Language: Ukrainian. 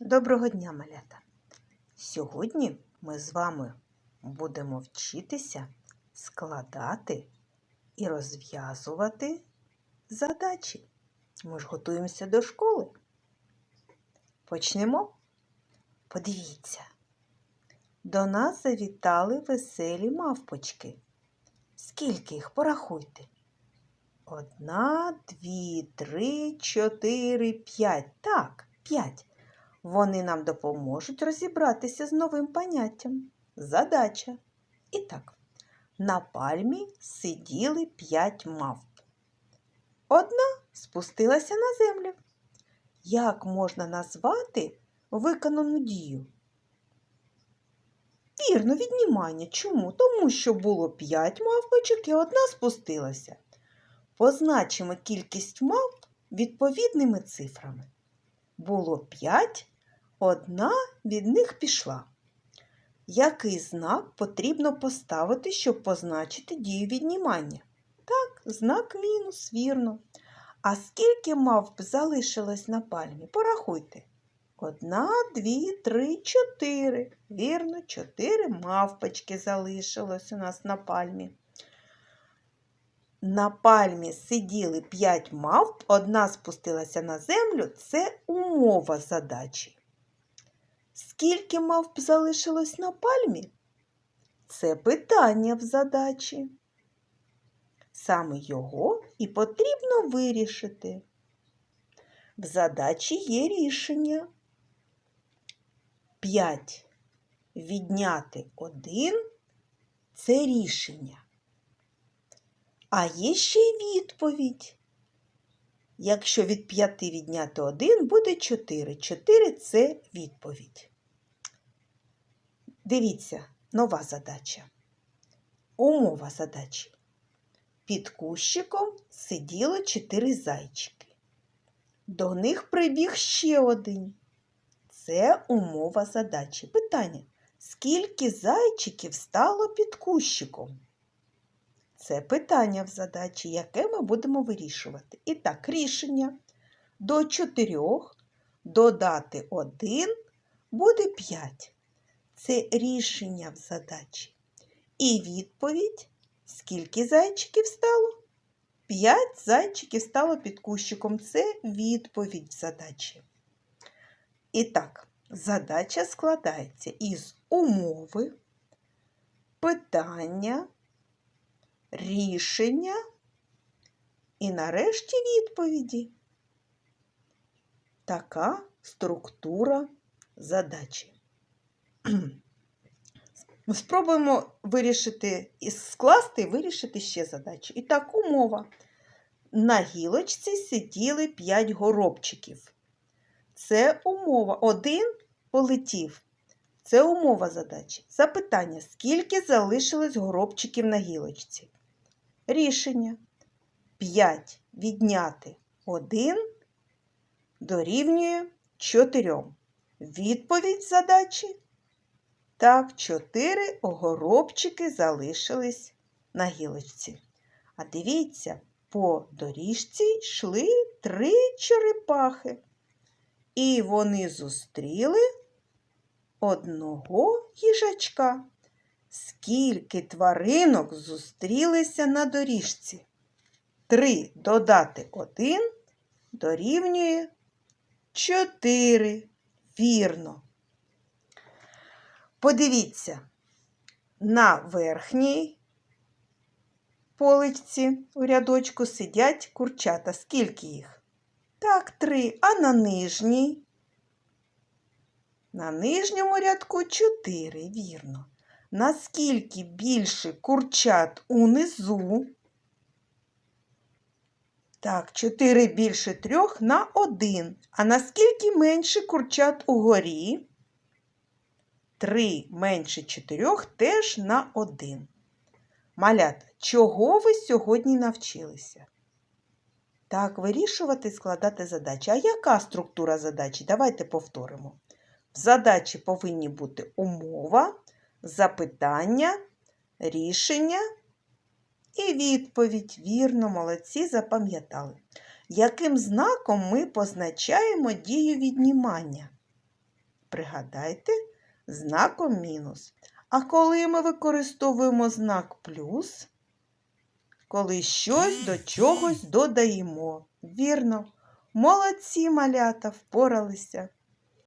Доброго дня, малята! Сьогодні ми з вами будемо вчитися складати і розв'язувати задачі. Ми ж готуємося до школи. Почнемо. Подивіться, до нас завітали веселі мавпочки. Скільки їх порахуйте? Одна, дві, три, чотири, п'ять. Так, п'ять. Вони нам допоможуть розібратися з новим поняттям. Задача. І так, на пальмі сиділи п'ять мавп. Одна спустилася на землю. Як можна назвати виконану дію? Вірно, віднімання. Чому? Тому що було п'ять мавпочок і одна спустилася. Позначимо кількість мавп відповідними цифрами. Було п'ять, одна від них пішла. Який знак потрібно поставити, щоб позначити дію віднімання? Так, знак мінус, вірно. А скільки мавп залишилось на пальмі? Порахуйте. Одна, дві, три, чотири. Вірно, чотири мавпочки залишилось у нас на пальмі. На пальмі сиділи п'ять мавп, одна спустилася на землю. Це умова задачі. Скільки мавп залишилось на пальмі? Це питання в задачі. Саме його і потрібно вирішити. В задачі є рішення. 5 відняти 1 – це рішення. А є ще й відповідь. Якщо від 5 відняти 1, буде 4. 4 – це відповідь. Дивіться, нова задача. Умова задачі. Під кущиком сиділо 4 зайчики. До них прибіг ще один. Це умова задачі. Питання. Скільки зайчиків стало під кущиком? Це питання в задачі, яке ми будемо вирішувати. І так, рішення до 4 додати 1 буде 5. Це рішення в задачі. І відповідь, скільки зайчиків стало? 5 зайчиків стало під кущиком. Це відповідь в задачі. І так, задача складається із умови, питання рішення і нарешті відповіді. Така структура задачі. Спробуємо вирішити і скласти і вирішити ще задачу. І так, умова. На гілочці сиділи 5 горобчиків. Це умова. Один полетів. Це умова задачі. Запитання: скільки залишилось горобчиків на гілочці? Рішення 5 відняти 1 дорівнює 4. Відповідь задачі. Так, 4 горобчики залишились на гілочці. А дивіться, по доріжці йшли три черепахи. І вони зустріли одного їжачка. Скільки тваринок зустрілися на доріжці? Три додати один дорівнює чотири. Вірно. Подивіться, на верхній поличці у рядочку сидять курчата. Скільки їх? Так, три. А на нижній? На нижньому рядку чотири, вірно. Наскільки більше курчат унизу? Так, 4 більше 3 на 1. А наскільки менше курчат угорі? 3 менше 4 теж на 1. Малята, чого ви сьогодні навчилися? Так, вирішувати, складати задачі. А яка структура задачі? Давайте повторимо. В задачі повинні бути умова, запитання, рішення і відповідь. Вірно, молодці, запам'ятали. Яким знаком ми позначаємо дію віднімання? Пригадайте, знаком мінус. А коли ми використовуємо знак плюс, коли щось до чогось додаємо. Вірно, молодці малята впоралися.